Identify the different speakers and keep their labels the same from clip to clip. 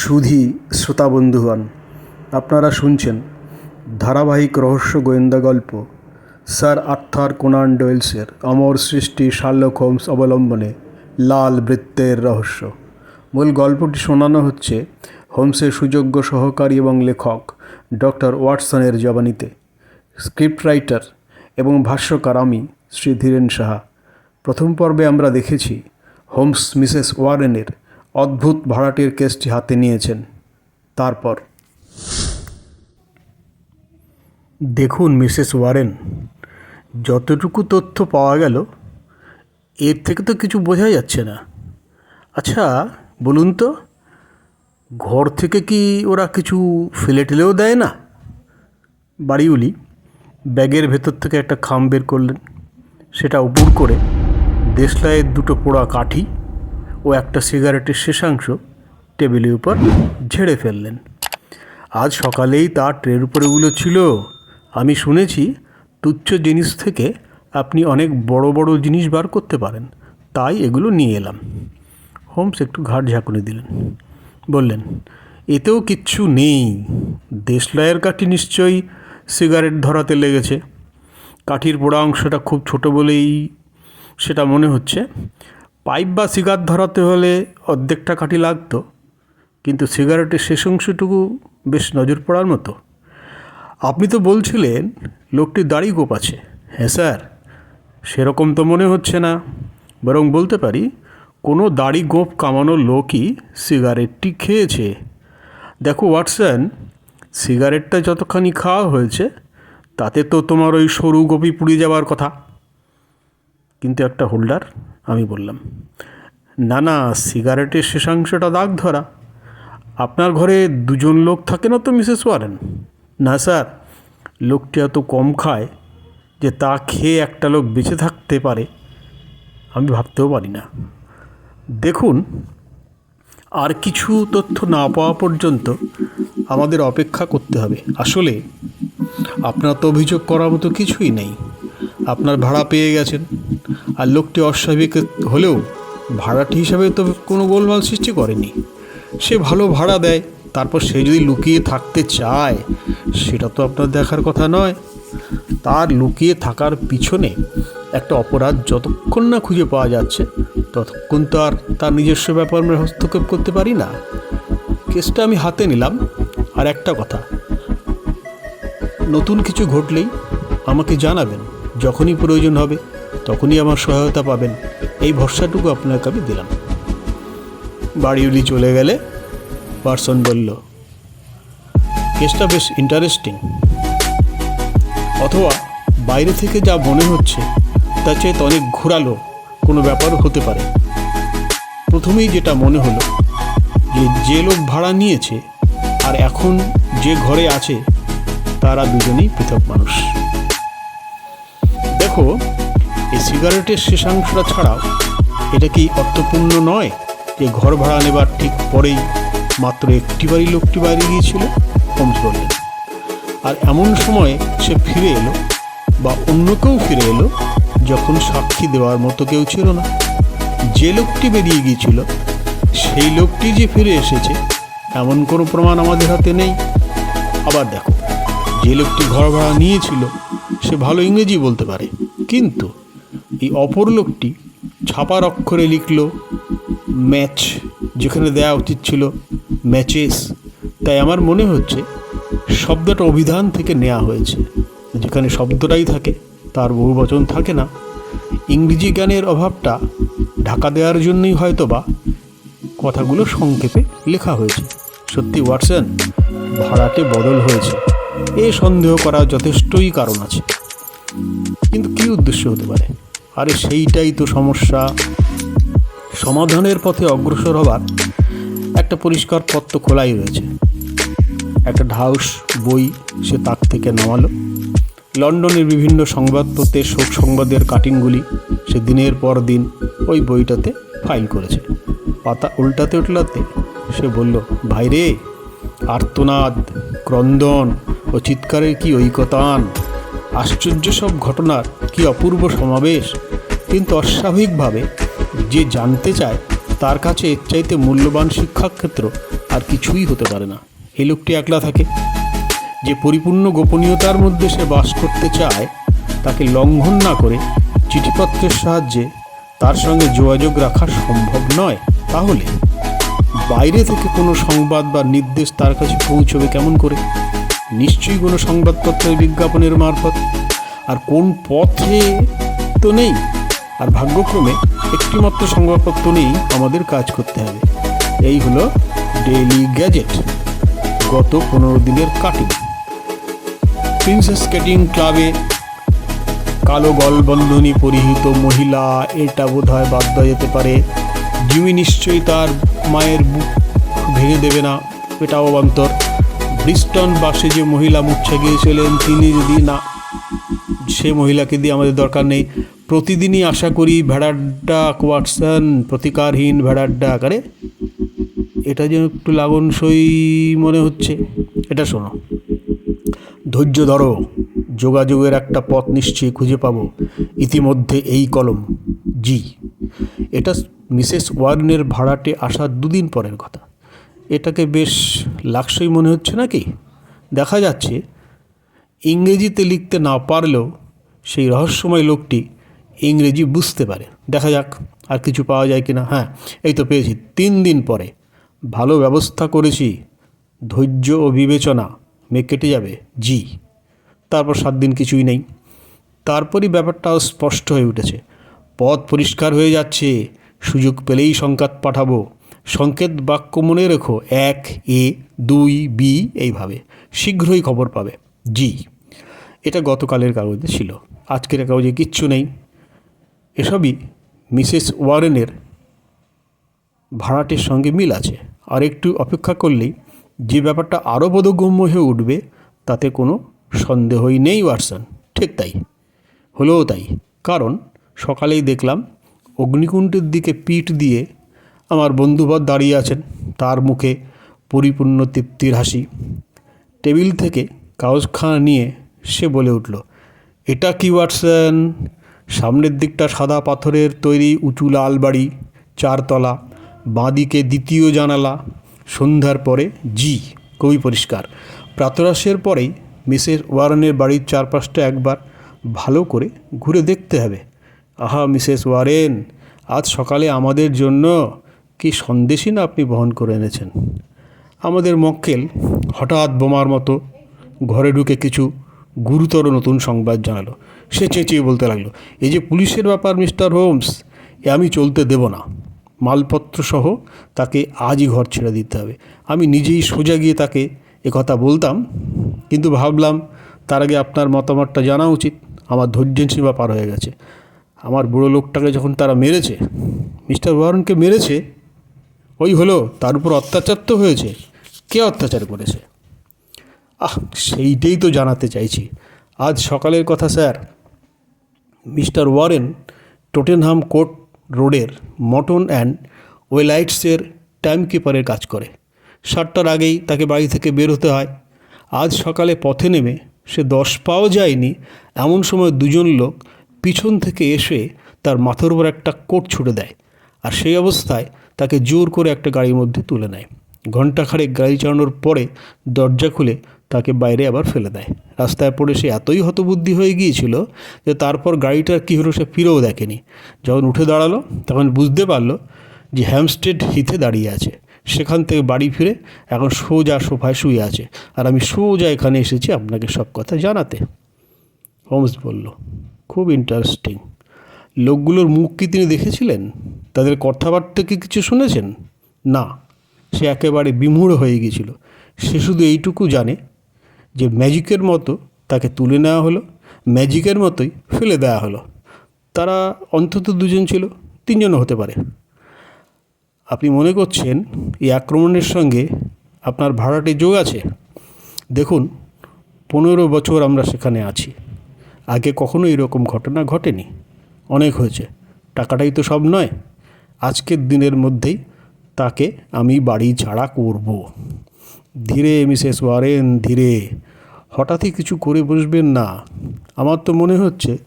Speaker 1: সুধী শ্রোতা বন্ধুগণ আপনারা শুনছেন ধারাবাহিক রহস্য গোয়েন্দা গল্প। স্যার আর্থার কোনান ডোয়েলসের অমর সৃষ্টি শার্লক হোমস অবলম্বনে লাল বৃত্তের রহস্য। মূল গল্পটি শোনানো হচ্ছে হোমসের সুযোগ্য সহকারী এবং লেখক ডক্টর ওয়াটসনের জবানিতে। স্ক্রিপ্ট রাইটার এবং ভাষ্যকার আমি শ্রী ধীরেন সাহা। প্রথম পর্বে আমরা দেখেছি হোমস মিসেস ওয়ারেনের অদ্ভুত ভাড়াটির কেসটি হাতে নিয়েছেন। তারপর দেখুন, মিসেস ওয়ারেন, যতটুকু তথ্য পাওয়া গেল, এর থেকে তো কিছু বোঝা যাচ্ছে না। আচ্ছা বলুন তো, ঘর থেকে কি ওরা কিছু ফেলে টেলেও দেয় না? বাড়িউলি, ব্যাগের ভেতর থেকে একটা খাম বের করলেন। সেটা উপর করে দেশলাইয়ের দুটো পোড়া কাঠি ও একটা সিগারেটের শেষাংশ টেবিলের উপর ঝেড়ে ফেললেন। আজ সকালেই তার ট্রের উপরে ওগুলো ছিল আমি শুনেছি তুচ্ছ জিনিস থেকে আপনি অনেক বড় বড় জিনিস বার করতে পারেন। তাই এগুলো নিয়ে এলাম। হোমস একটু ঘাট ঝাঁকুনি দিলেন। বললেন, এতেও কিচ্ছু নেই। দেশলাইয়ের কাঠি নিশ্চয়ই সিগারেট ধরাতে লেগেছে। কাঠির পোড়া অংশটা খুব ছোট বলেই সেটা মনে হচ্ছে। পাইপ বা সিগার ধরাতে হলে অর্ধেকটা কাঠি লাগতো, কিন্তু সিগারেটের শেষ অংশটুকু বেশ নজর পড়ার মতো। আপনি তো বলছিলেন লোকটির দাড়ি গোপ আছে হ্যাঁ স্যার, সেরকম তো মনে হচ্ছে না। বরং বলতে পারি, কোনো দাড়ি গোপ কামানো লোকই সিগারেটটি খেয়েছে। দেখো ওয়াটসন, সিগারেটটা যতখানি খাওয়া হয়েছে, তাতে তো তোমার ওই সরু গোপি পুড়ে যাওয়ার কথা। কিন্তু একটা হোল্ডার আমি বললাম না না সিগারেটের শেষাংশটা দাগ ধরা। আপনার ঘরে দুজন লোক থাকে না তো, মিসেস ওয়ারেন? না, স্যার। লোকটি এত কম খায় যে তা খেয়ে একটা লোক বেঁচে থাকতে পারে। আমি ভাবতেও পারি না। দেখুন, আর কিছু তথ্য না পাওয়া পর্যন্ত আমাদের অপেক্ষা করতে হবে। আসলে আপনার তো অভিযোগ করার মতো কিছুই নেই। আপনার ভাড়া পেয়ে গেছেন। আর লোকটি অস্বাভাবিক হলেও ভাড়াটি হিসাবে তো কোনো গোলমাল সৃষ্টি করেনি। সে ভালো ভাড়া দেয়, তারপর সে যদি লুকিয়ে থাকতে চায়, সেটা তো আপনার দেখার কথা নয়। তার লুকিয়ে থাকার পিছনে একটা অপরাধ যতক্ষণ না খুঁজে পাওয়া যাচ্ছে, ততক্ষণ তো আর তার নিজস্ব ব্যাপার আমরা হস্তক্ষেপ করতে পারি না। কেসটা আমি হাতে নিলাম। আর একটা কথা, নতুন কিছু ঘটলেই আমাকে জানাবেন, যখনই প্রয়োজন হবে। তখনই আমার সহায়তা পাবেন। এই ভরসাটুকু আপনাকে আমি দিলাম। বাড়িউলি চলে গেলে পার্সন বলল, কেসটা বেশ ইন্টারেস্টিং অথবা বাইরে থেকে যা মনে হচ্ছে, তা চেয়ে অনেক ঘোরালো, কোনো ব্যাপার হতে পারে। প্রথমেই যেটা মনে হলো, যে যে লোক ভাড়া নিয়েছে, আর এখন যে ঘরে আছে, তারা দুজনেই পৃথক মানুষ। দেখো এই সিগারেটের শেষাংশটা ছাড়াও, এটা কি অর্থপূর্ণ নয় যে ঘর ভাড়া নেবার ঠিক পরেই মাত্র একটি বাড়ি লোকটি বাইরে গিয়েছিল? বললেন। আর এমন সময়ে সে ফিরে এলো, বা অন্য কেউ ফিরে এলো, যখন সাক্ষী দেওয়ার মতো কেউ ছিল না। যে লোকটি বেরিয়ে গিয়েছিল, সেই লোকটি যে ফিরে এসেছে, এমন কোনো প্রমাণ আমাদের হাতে নেই। আবার দেখো, যে লোকটি ঘর ভাড়া নিয়েছিল, সে ভালো ইংরেজি বলতে পারে, কিন্তু এই অপর লোকটি ছাপার অক্ষরে লিখল, ম্যাচ যেখানে দেওয়া উচিত ছিল, ম্যাচেস তাই আমার মনে হচ্ছে শব্দটা অভিধান থেকে নেওয়া হয়েছে। যেখানে শব্দটাই থাকে, তার বহু বচন থাকে না। ইংরেজি জ্ঞানের অভাবটা ঢাকা দেওয়ার জন্যই হয়তো বা কথাগুলো সংক্ষেপে লেখা হয়েছে। সত্যি, ওয়াটসন, ভাড়াটে বদল হয়েছে। এ সন্দেহ করার যথেষ্টই কারণ আছে। কিন্তু কী উদ্দেশ্য হতে পারে? আরে সেইটাই তো সমস্যা। সমাধানের পথে অগ্রসর হবার একটা পরিষ্কার পথ তো খোলাই রয়েছে। একটা ঢাউস বই সে তাক থেকে নামালো। লন্ডনের বিভিন্ন সংবাদপত্রের শোক সংবাদের কাটিংগুলি সে দিনের পর দিন ওই বইটাতে ফাইল করেছে পাতা উল্টাতে উল্টাতে সে বলল ভাইরে আর্তনাদ, ক্রন্দন ও চিৎকারের কি ঐকতান? আশ্চর্য সব ঘটনার কি অপূর্ব সমাবেশ। কিন্তু অস্বাভাবিকভাবে যে জানতে চায়, তার কাছে এর চাইতে মূল্যবান শিক্ষাক্ষেত্র আর কিছুই হতে পারে না। এই লোকটি একলা থাকে। যে পরিপূর্ণ গোপনীয়তার মধ্যে সে বাস করতে চায়, তাকে লঙ্ঘন না করে চিঠিপত্রের সাহায্যে তার সঙ্গে যোগাযোগ রাখা সম্ভব নয়। তাহলে বাইরে থেকে কোনো সংবাদ বা নির্দেশ তার কাছে পৌঁছবে কেমন করে? নিশ্চয়ই কোনো সংবাদপত্রের বিজ্ঞাপনের মারফত। আর কোন পথে তো নেই? আর ভাগ্যক্রমে একটিমাত্র সংবাদপত্র নেই আমাদের কাজ করতে হবে। এই হলো ডেইলি গ্যাজেট গত পনেরো দিনের কাটিং। প্রিন্সেস স্কেটিং ক্লাবে কালো গলবন্ধনী পরিহিত মহিলা, এটা বোধ হয় বাদ দেওয়া যেতে পারে। জিমি নিশ্চয়ই তার মায়ের বুক ভেঙে দেবে না এটা অবান্তর। ব্রিস্টন বাসে যে মহিলা মুচ্ছে গিয়েছিলেন তিনি যদি না সে মহিলাকে দিয়ে আমাদের দরকার নেই। প্রতিদিনই আশা করি ভেড়াড্ডা কোয়াটসন প্রতিকারহীন ভেড়াড্ডা আকারে এটা যেন একটু লাগনসই মনে হচ্ছে। এটা শোনো। ধৈর্য ধরো। যোগাযোগের একটা পথ নিশ্চয়ই খুঁজে পাবো। ইতিমধ্যে এই কলম। জি। এটা মিসেস ওয়ার্নের ভাড়াটে আসার দুদিন পরের কথা। এটাকে বেশ লাক্সই মনে হচ্ছে নাকি? দেখা যাচ্ছে ইংরেজিতে লিখতে না পারলেও সেই রহস্যময় লোকটি ইংরেজি বুঝতে পারে। দেখা যাক আর কিছু পাওয়া যায় কি না হ্যাঁ এই তো পেয়েছি। তিন দিন পরে ভালো ব্যবস্থা করেছি। ধৈর্য ও বিবেচনা মেয়ে কেটে যাবে। জি। তারপর সাত দিন কিছুই নেই। তারপরই ব্যাপারটাও স্পষ্ট হয়ে উঠেছে। পথ পরিষ্কার হয়ে যাচ্ছে। সুযোগ পেলেই সংকাত পাঠাবো। সংকেত বাক্য মনে রেখো। এক, এ, দুই, বি, এইভাবে। শীঘ্রই খবর পাবে। জি। এটা গতকালের কাগজে ছিল। আজকের কাগজে কিচ্ছু নেই। এসবই মিসেস ওয়ারেনের ভাড়াটের সঙ্গে মিল আছে। আর একটু অপেক্ষা করলেই যে ব্যাপারটা আরও বোধগম্য হয়ে উঠবে, তাতে কোনো সন্দেহই নেই ওয়াটসন। ঠিক তাই। হলেও তাই। কারণ সকালেই দেখলাম অগ্নিকুণ্ডের দিকে পিঠ দিয়ে আমার বন্ধুবর দাঁড়িয়ে আছেন। তার মুখে পরিপূর্ণ তৃপ্তির হাসি। টেবিল থেকে কাগজখানা নিয়ে সে বলে উঠল, এটা কি, ওয়াটসন? সামনের দিকটা সাদা পাথরের তৈরি উঁচু লাল বাড়ি, চারতলা, বাঁদিকে দ্বিতীয় জানালা, সন্ধ্যার পরে জি, খুবই পরিষ্কার। প্রাতরাশের পরেই মিসেস ওয়ারেনের বাড়ির চারপাশটা একবার ভালো করে ঘুরে দেখতে হবে। আহা, মিসেস ওয়ারেন, আজ সকালে আমাদের জন্য কি সন্দেশই না আপনি বহন করে এনেছেন? আমাদের মক্কেল হঠাৎ বোমার মতো ঘরে ঢুকে কিছু গুরুতর নতুন সংবাদ জানালো। সে চেঁচিয়ে বলতে লাগল, এই যে পুলিশের ব্যাপার, মিস্টার হোমস, এ আমি চলতে দেব না। মালপত্র সহ তাকে আজই ঘর ছেড়ে দিতে হবে। আমি নিজেই সোজা গিয়ে তাকে কথা বলতাম, কিন্তু ভাবলাম তার আগে আপনার মতামতটা জানা উচিত। আমার ধৈর্যের সীমা পার হয়ে গেছে। আমার বুড়ো লোকটাকে যখন তারা মেরেছে, মিস্টার ওয়ারনকে মেরেছে, ওই হলো, তার উপর অত্যাচার তো হয়েছে, কে অত্যাচার করেছে? আহ, সেইটাই তো জানাতে চাইছি। আজ সকালের কথা, sir. Mister Warren Tottenham court রোডের মটন অ্যান্ড ওয়েলাইটসের টাইম কিপারের কাজ করে। সাতটার আগেই তাকে বাড়ি থেকে বের হতে হয়। আজ সকালে পথে নেমে সে দশ পাও যায়নি, এমন সময় দুজন লোক পিছন থেকে এসে তার মাথার উপর একটা কোট ছুটে দেয় আর সেই অবস্থায় তাকে জোর করে একটা গাড়ির মধ্যে তুলে নেয়। ঘণ্টাখানেক গাড়ি চালানোর পরে দরজা খুলে তাকে বাইরে আবার ফেলে দেয়। রাস্তায় পড়ে সে এতই হতবুদ্ধি হয়ে গিয়েছিল যে তারপর গাড়িটার কী হলো সে ফিরেও দেখেনি। যখন উঠে দাঁড়াল, তখন বুঝতে পারল যে হ্যামস্টেড হিথে দাঁড়িয়ে আছে। সেখান থেকে বাড়ি ফিরে এখন সোজা সোফায় শুয়ে আছে। আর আমি সোজা এখানে এসেছি আপনাকে সব কথা জানাতে। হোমস বলল, খুব ইন্টারেস্টিং লোকগুলোর মুখ কি তিনি দেখেছিলেন? তাদের কথাবার্তা কি কিছু শুনেছেন? না, সে একেবারে বিমূঢ় হয়ে গিয়েছিল। সে শুধু এইটুকু জানে যে ম্যাজিকের মতো তাকে তুলে নেওয়া হলো, ম্যাজিকের মতোই ফেলে দেওয়া হলো। তারা অন্তত দুজন ছিল, তিনজনও হতে পারে। আপনি মনে করছেন এই আক্রমণের সঙ্গে আপনার ভাড়াটে যোগ আছে? দেখুন, পনেরো বছর আমরা সেখানে আছি। আগে কখনো এরকম ঘটনা ঘটেনি। অনেক হয়েছে। টাকাটাই তো সব নয়। আজকের দিনের মধ্যেই তাকে আমি বাড়ি ছাড়া করব। ধীরে, মিসেস ওয়ারেন, ধীরে। হঠাৎই কিছু করে বসবেন না। আমার তো মনে হচ্ছে,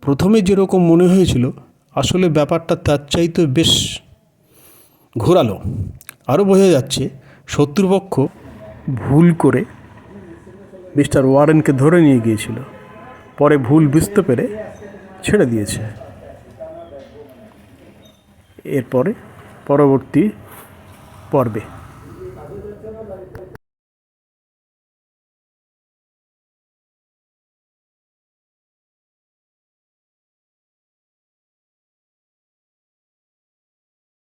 Speaker 1: প্রথমে যেরকম মনে হয়েছিল, আসলে ব্যাপারটা তার চাইতে বেশ ঘোরালো। আরও বোঝা যাচ্ছে, শত্রুপক্ষ ভুল করে মিস্টার ওয়ারেনকে ধরে নিয়ে গিয়েছিল। পরে ভুল বুঝতে পেরে ছেড়ে দিয়েছে। এরপরে পরবর্তী পর্বে